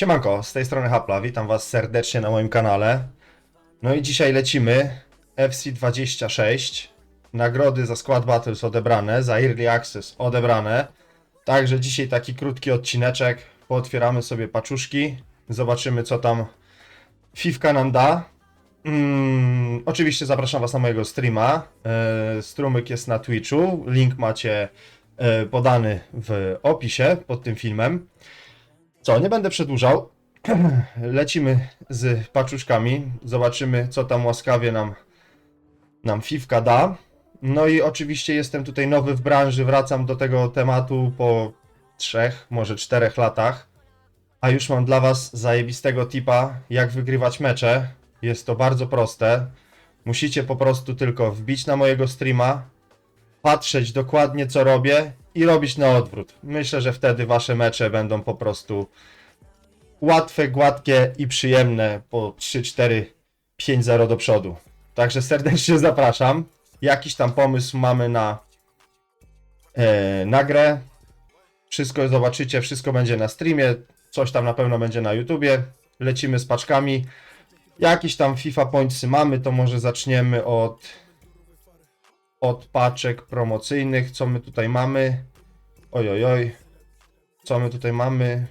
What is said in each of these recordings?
Siemanko, z tej strony Hapla, witam was serdecznie na moim kanale. No i dzisiaj lecimy FC26. Nagrody za Squad Battles odebrane, za Early Access odebrane. Także dzisiaj taki krótki odcineczek. Pootwieramy sobie paczuszki, zobaczymy co tam Fifka nam da. Mm, oczywiście zapraszam was na mojego streama. E, strumyk jest na Twitchu, link macie e, podany w opisie pod tym filmem. Co, nie będę przedłużał. Lecimy z paczuszkami. Zobaczymy, co tam łaskawie nam, nam Fifka da. No i oczywiście jestem tutaj nowy w branży. Wracam do tego tematu po trzech, może czterech latach. A już mam dla Was zajebistego tipa, jak wygrywać mecze. Jest to bardzo proste. Musicie po prostu tylko wbić na mojego streama, patrzeć dokładnie co robię i robić na odwrót. Myślę, że wtedy wasze mecze będą po prostu łatwe, gładkie i przyjemne po 3, 4, 5-0 do przodu. Także serdecznie zapraszam. Jakiś tam pomysł mamy na, e, na grę. Wszystko zobaczycie, wszystko będzie na streamie. Coś tam na pewno będzie na YouTubie. Lecimy z paczkami. Jakiś tam FIFA pointsy mamy, to może zaczniemy od od paczek promocyjnych. Co my tutaj mamy? Oj, oj, oj. Co my tutaj mamy?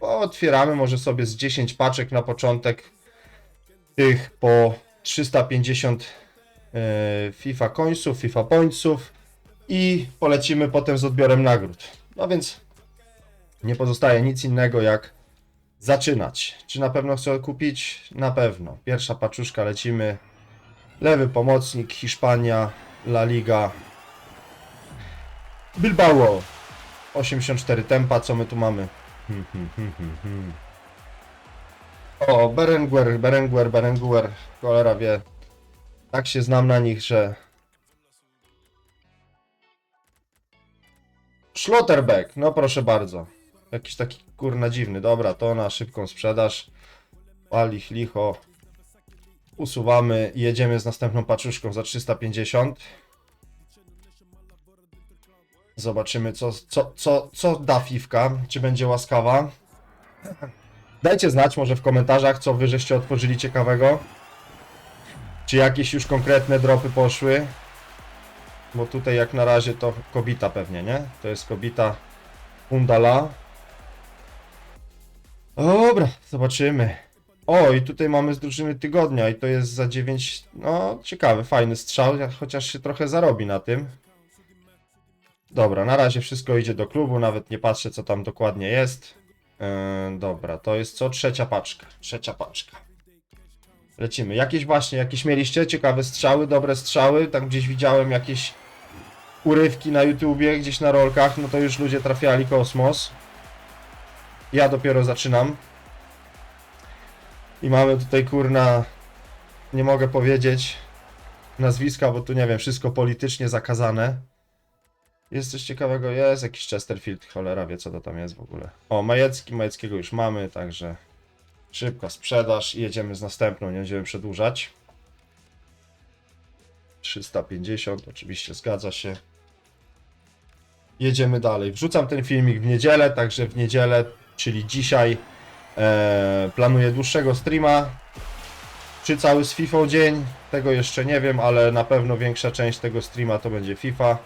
Otwieramy może sobie z 10 paczek na początek. Tych po 350 e, FIFA coinsów, FIFA pointsów. I polecimy potem z odbiorem nagród. No więc nie pozostaje nic innego jak zaczynać. Czy na pewno chcę kupić? Na pewno. Pierwsza paczuszka lecimy. Lewy pomocnik, Hiszpania, La Liga. Bilbao. 84 tempa, co my tu mamy? Hmm, hmm, hmm, hmm, hmm. O, Berenguer, Berenguer, Berenguer. Cholera wie. Tak się znam na nich, że... Schlotterbeck, no proszę bardzo. Jakiś taki kurna dziwny. Dobra, to na szybką sprzedaż. Palich, licho. Usuwamy i jedziemy z następną paczuszką za 350. Zobaczymy, co, co, co, co da Fifka, czy będzie łaskawa. Dajcie znać może w komentarzach, co wy żeście otworzyli ciekawego. Czy jakieś już konkretne dropy poszły. Bo tutaj jak na razie to kobita pewnie, nie? To jest kobita Undala. Dobra, zobaczymy. O, i tutaj mamy z drużyny tygodnia i to jest za 9. No, ciekawy, fajny strzał, chociaż się trochę zarobi na tym. Dobra, na razie wszystko idzie do klubu, nawet nie patrzę co tam dokładnie jest. Yy, dobra, to jest co? Trzecia paczka. Trzecia paczka. Lecimy. Jakieś właśnie, jakieś mieliście ciekawe strzały, dobre strzały? Tak gdzieś widziałem jakieś urywki na YouTubie, gdzieś na rolkach, no to już ludzie trafiali kosmos. Ja dopiero zaczynam. I mamy tutaj kurna, nie mogę powiedzieć nazwiska, bo tu nie wiem, wszystko politycznie zakazane. Jest coś ciekawego, jest jakiś Chesterfield, cholera wie co to tam jest w ogóle. O, Majecki, Majeckiego już mamy, także szybka sprzedaż i jedziemy z następną, nie będziemy przedłużać. 350, oczywiście zgadza się. Jedziemy dalej. Wrzucam ten filmik w niedzielę, także w niedzielę, czyli dzisiaj e, planuję dłuższego streama. Czy cały z FIFA dzień? Tego jeszcze nie wiem, ale na pewno większa część tego streama to będzie FIFA.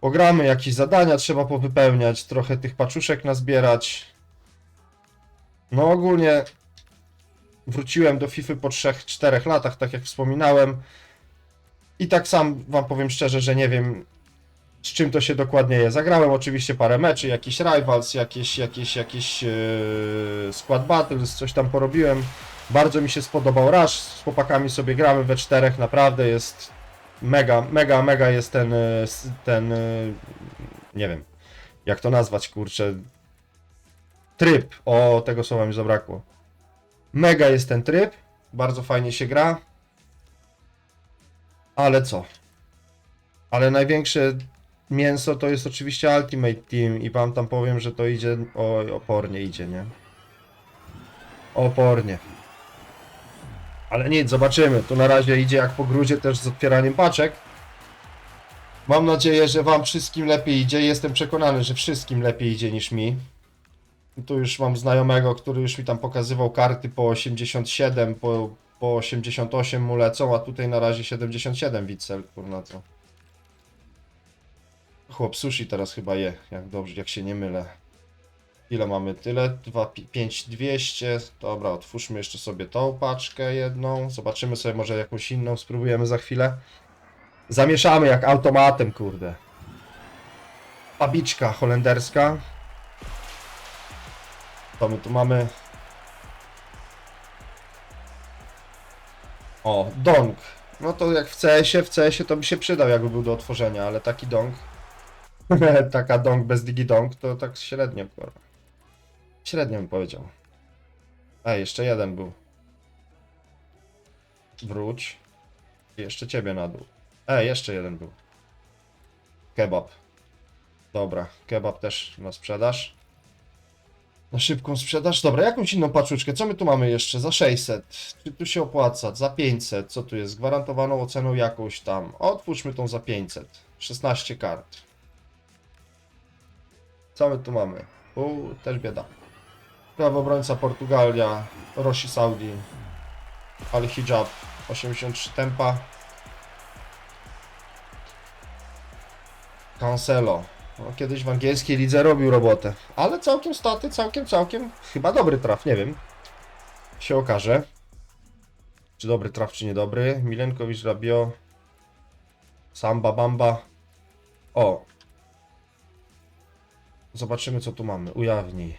Pogramy, jakieś zadania trzeba powypełniać, trochę tych paczuszek nazbierać. No ogólnie wróciłem do FIFA po 3-4 latach, tak jak wspominałem. I tak sam wam powiem szczerze, że nie wiem z czym to się dokładnie je. Zagrałem oczywiście parę meczy, jakiś Rivals, jakieś, jakieś, jakieś yy, Squad Battles, coś tam porobiłem. Bardzo mi się spodobał Rush, z chłopakami sobie gramy we czterech, naprawdę jest mega, mega, mega jest ten, s- ten, yy, nie wiem, jak to nazwać, kurczę, tryb, o, tego słowa mi zabrakło. Mega jest ten tryb, bardzo fajnie się gra, ale co? Ale największe mięso to jest oczywiście Ultimate Team i wam tam powiem, że to idzie, oj, opornie idzie, nie? Opornie. Ale nic, zobaczymy. Tu na razie idzie jak po grudzie też z otwieraniem paczek. Mam nadzieję, że wam wszystkim lepiej idzie. Jestem przekonany, że wszystkim lepiej idzie niż mi. Tu już mam znajomego, który już mi tam pokazywał karty po 87, po, po 88 mu lecą, a tutaj na razie 77 Witzel, kurna co. Chłop sushi teraz chyba je, jak dobrze, jak się nie mylę. Ile mamy? Tyle? 2, 5, 200. Dobra, otwórzmy jeszcze sobie tą paczkę jedną. Zobaczymy sobie może jakąś inną, spróbujemy za chwilę. Zamieszamy jak automatem, kurde. Pabiczka holenderska. To my tu mamy. O, dong. No to jak w CS-ie, w CS-ie to by się przydał, jakby był do otworzenia, ale taki dong. Taka dong bez digidong to tak średnio, kurwa. Średnio bym powiedział. Ej, jeszcze jeden był. Wróć. Jeszcze ciebie na dół. Ej, jeszcze jeden był. Kebab. Dobra, kebab też na sprzedaż. Na szybką sprzedaż. Dobra, jakąś inną paczuszkę. Co my tu mamy jeszcze? Za 600. Czy tu się opłaca? Za 500. Co tu jest? Gwarantowaną oceną jakąś tam. Otwórzmy tą za 500. 16 kart. Co my tu mamy? U, też bieda. Prawo obrońca Portugalia, Roshi Saudi, Al Hijab, 83 tempa. Cancelo. No, kiedyś w angielskiej lidze robił robotę, ale całkiem staty, całkiem, całkiem, chyba dobry traf, nie wiem. Się okaże. Czy dobry traf, czy niedobry. Milenkowicz, Rabio, Samba, Bamba. O. Zobaczymy, co tu mamy. Ujawnij.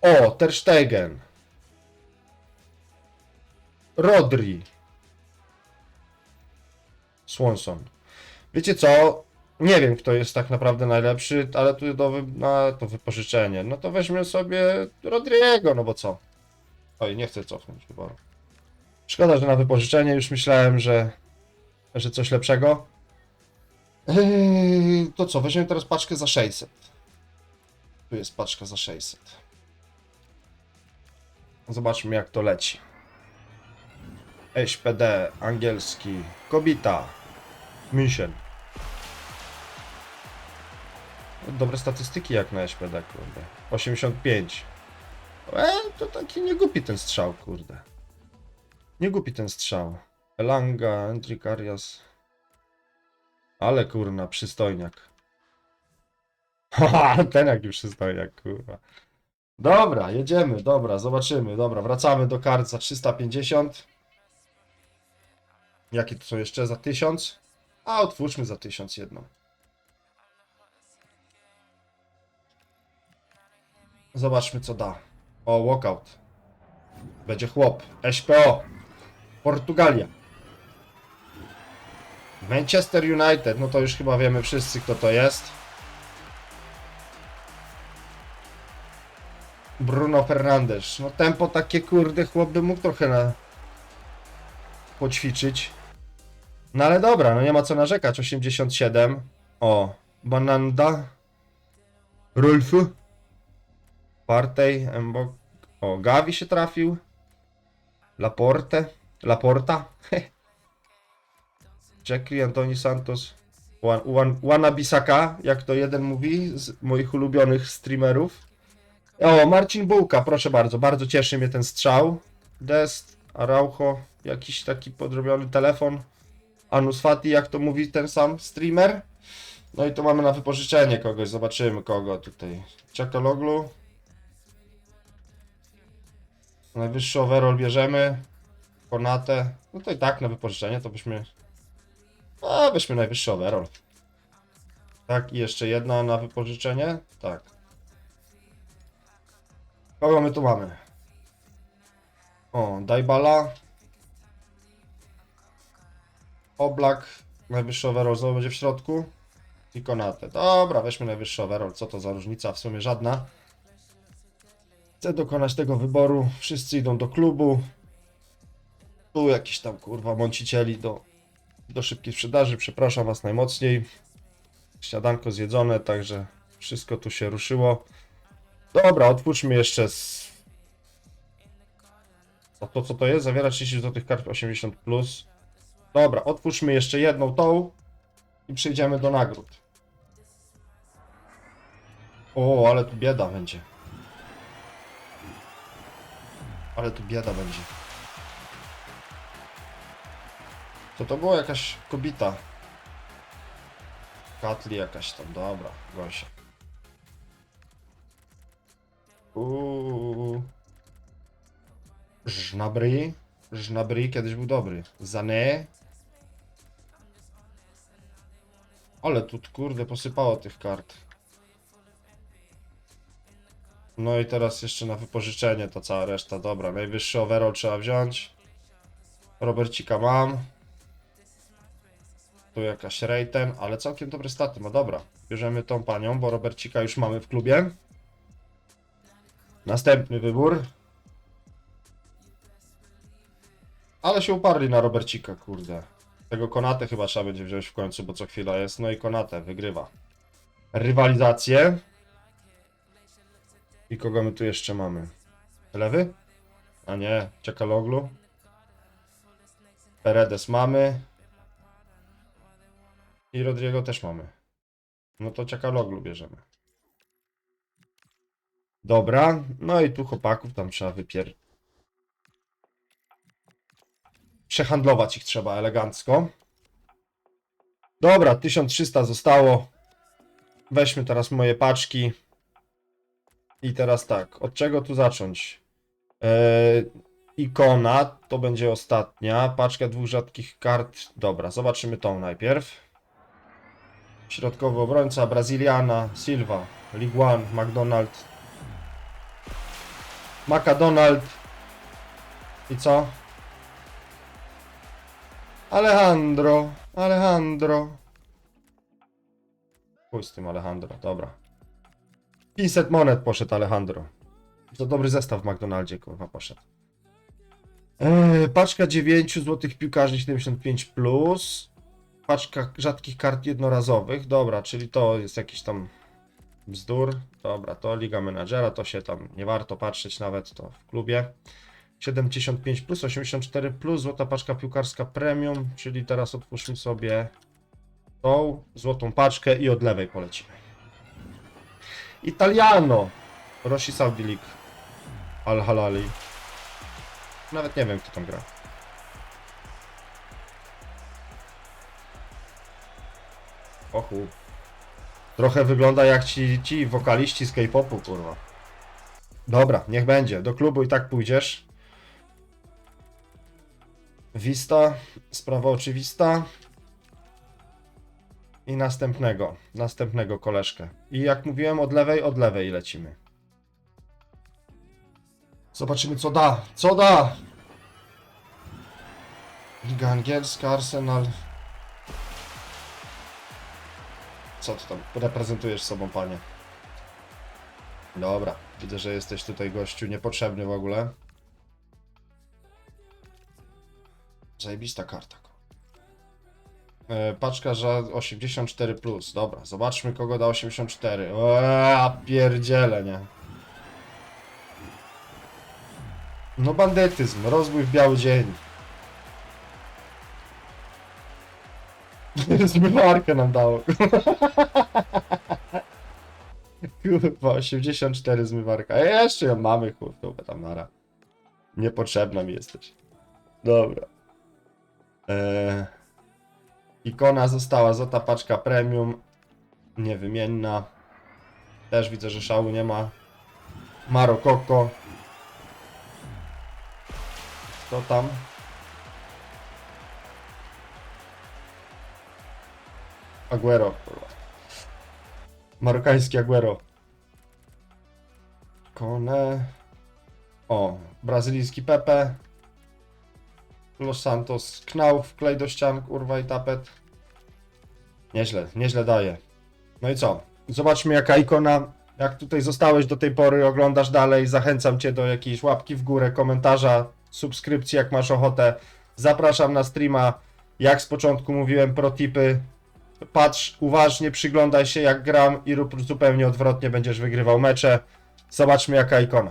O, Ter Stegen. Rodri. Swanson. Wiecie co? Nie wiem, kto jest tak naprawdę najlepszy, ale tu do, na to wypożyczenie. No to weźmy sobie Rodriego, no bo co? Oj, nie chcę cofnąć chyba. Szkoda, że na wypożyczenie już myślałem, że, że coś lepszego. Yy, to co, weźmiemy teraz paczkę za 600. Tu jest paczka za 600. Zobaczmy jak to leci. SPD, angielski, kobita, München. Dobre statystyki jak na SPD, kurde. 85. E, to taki nie głupi ten strzał, kurde. Nie głupi ten strzał. Elanga, Endrick Arias. Ale kurna, przystojniak. Haha, ten jaki przystojniak, kurwa. Dobra, jedziemy, dobra, zobaczymy. Dobra, wracamy do kart za 350. Jakie to są jeszcze za 1000? A otwórzmy za 1000 jedną. Zobaczmy co da. O, walkout. Będzie chłop. SPO. Portugalia. Manchester United. No to już chyba wiemy wszyscy kto to jest. Bruno Fernandes. No tempo takie kurde chłop by mógł trochę na... poćwiczyć. No ale dobra, no nie ma co narzekać. 87. O, Bananda. Rolf. Partey, Mbok. O, Gavi się trafił. Laporte. Laporta. Jackie, Antoni Santos. Wan- Wan- Wana Bisaka, jak to jeden mówi, z moich ulubionych streamerów. O, Marcin Bułka, proszę bardzo, bardzo cieszy mnie ten strzał. Dest, Araujo, jakiś taki podrobiony telefon. Anus Fati, jak to mówi ten sam streamer. No i tu mamy na wypożyczenie kogoś, zobaczymy kogo tutaj. Czakaloglu. Najwyższy overall bierzemy. Konate. No to i tak na wypożyczenie to byśmy... A, weźmy najwyższy overall. Tak, i jeszcze jedna na wypożyczenie. Tak. Kogo my tu mamy? O, Dajbala. Oblak. Najwyższy overall znowu będzie w środku. I Konate. Dobra, weźmy najwyższy overall. Co to za różnica? W sumie żadna. Chcę dokonać tego wyboru. Wszyscy idą do klubu. Tu jakiś tam kurwa mącicieli do, do szybkiej sprzedaży. Przepraszam was najmocniej. Śniadanko zjedzone, także wszystko tu się ruszyło. Dobra, otwórzmy jeszcze z... To co to jest? Zawiera 30 do tych kart 80+. Plus. Dobra, otwórzmy jeszcze jedną tą i przejdziemy do nagród. O, ale tu bieda będzie. Ale tu bieda będzie. To to była jakaś kobita. Katli jakaś tam, dobra, Gosia. Uuu. Żnabry. Żnabry kiedyś był dobry. Zane. Ale tu kurde posypało tych kart. No i teraz jeszcze na wypożyczenie to cała reszta. Dobra, najwyższy overall trzeba wziąć. Robercika mam. Tu jakaś Rejten, ale całkiem dobre staty ma. Dobra, bierzemy tą panią, bo Robercika już mamy w klubie. Następny wybór. Ale się uparli na Robercika, kurde. Tego Konatę chyba trzeba będzie wziąć w końcu, bo co chwila jest. No i Konatę wygrywa. Rywalizację. I kogo my tu jeszcze mamy? Lewy? A nie, Ciekaloglu. Peredes mamy. I Rodrigo też mamy. No to Ciekaloglu bierzemy. Dobra, no i tu chłopaków tam trzeba wypier... Przehandlować ich trzeba elegancko. Dobra, 1300 zostało. Weźmy teraz moje paczki. I teraz tak, od czego tu zacząć? Eee, ikona, to będzie ostatnia. Paczka dwóch rzadkich kart. Dobra, zobaczymy tą najpierw. Środkowy obrońca, Brazyliana, Silva, One, McDonald. McDonald. I co? Alejandro, Alejandro. Chuj z tym Alejandro, dobra. 500 monet poszedł Alejandro. To dobry zestaw w McDonaldzie, kurwa, poszedł. Eee, paczka 9 złotych piłkarzy 75 plus. Paczka rzadkich kart jednorazowych. Dobra, czyli to jest jakiś tam bzdur. Dobra, to Liga Menadżera, to się tam nie warto patrzeć nawet, to w klubie. 75 plus, 84 plus, złota paczka piłkarska premium, czyli teraz otwórzmy sobie tą złotą paczkę i od lewej polecimy. Italiano! Rossi Saudi League. Al Halali. Nawet nie wiem, kto tam gra. Ochu. Trochę wygląda jak ci, ci wokaliści z K-popu, kurwa. Dobra, niech będzie. Do klubu i tak pójdziesz. Vista, sprawa oczywista. I następnego, następnego koleżkę. I jak mówiłem, od lewej, od lewej lecimy. Zobaczymy, co da. Co da? Liga angielska, Arsenal. Co ty tam reprezentujesz sobą, panie? Dobra, widzę, że jesteś tutaj gościu niepotrzebny w ogóle. Zajebista karta. E, paczka za 84 plus. Dobra, zobaczmy kogo da 84. Eee, pierdziele, nie. No bandytyzm, rozbój w biały dzień. Zmywarkę nam dało. Kurwa, 84 zmywarka. A jeszcze ją mamy, kurwa, tam nara. Niepotrzebna mi jesteś. Dobra. Eee, ikona została, złota paczka premium. Niewymienna. Też widzę, że szału nie ma. Marokoko. Co tam? Aguero. Marokański Aguero. Kone. O, brazylijski Pepe. Los Santos Knauf, klej do ścian, kurwa i tapet. Nieźle, nieźle daje. No i co? Zobaczmy jaka ikona. Jak tutaj zostałeś do tej pory, oglądasz dalej, zachęcam cię do jakiejś łapki w górę, komentarza, subskrypcji jak masz ochotę. Zapraszam na streama. Jak z początku mówiłem, pro tipy. Patrz uważnie, przyglądaj się jak gram i rób zupełnie odwrotnie, będziesz wygrywał mecze. Zobaczmy jaka ikona.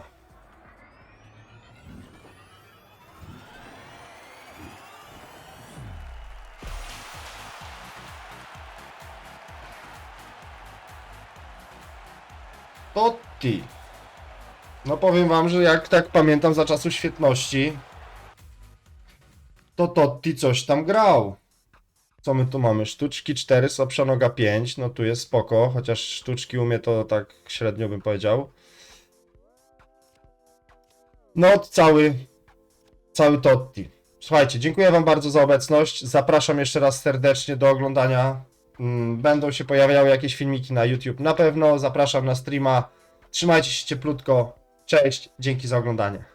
Totti. No powiem wam, że jak tak pamiętam za czasów świetności, to Totti coś tam grał. Co my tu mamy? Sztuczki 4, słabsza noga 5. No tu jest spoko, chociaż sztuczki umie to tak średnio bym powiedział. No cały, cały Totti. Słuchajcie, dziękuję wam bardzo za obecność. Zapraszam jeszcze raz serdecznie do oglądania. Mm, Będą się pojawiały jakieś filmiki na YouTube. Na pewno zapraszam na streama. Trzymajcie się cieplutko. Cześć, dzięki za oglądanie.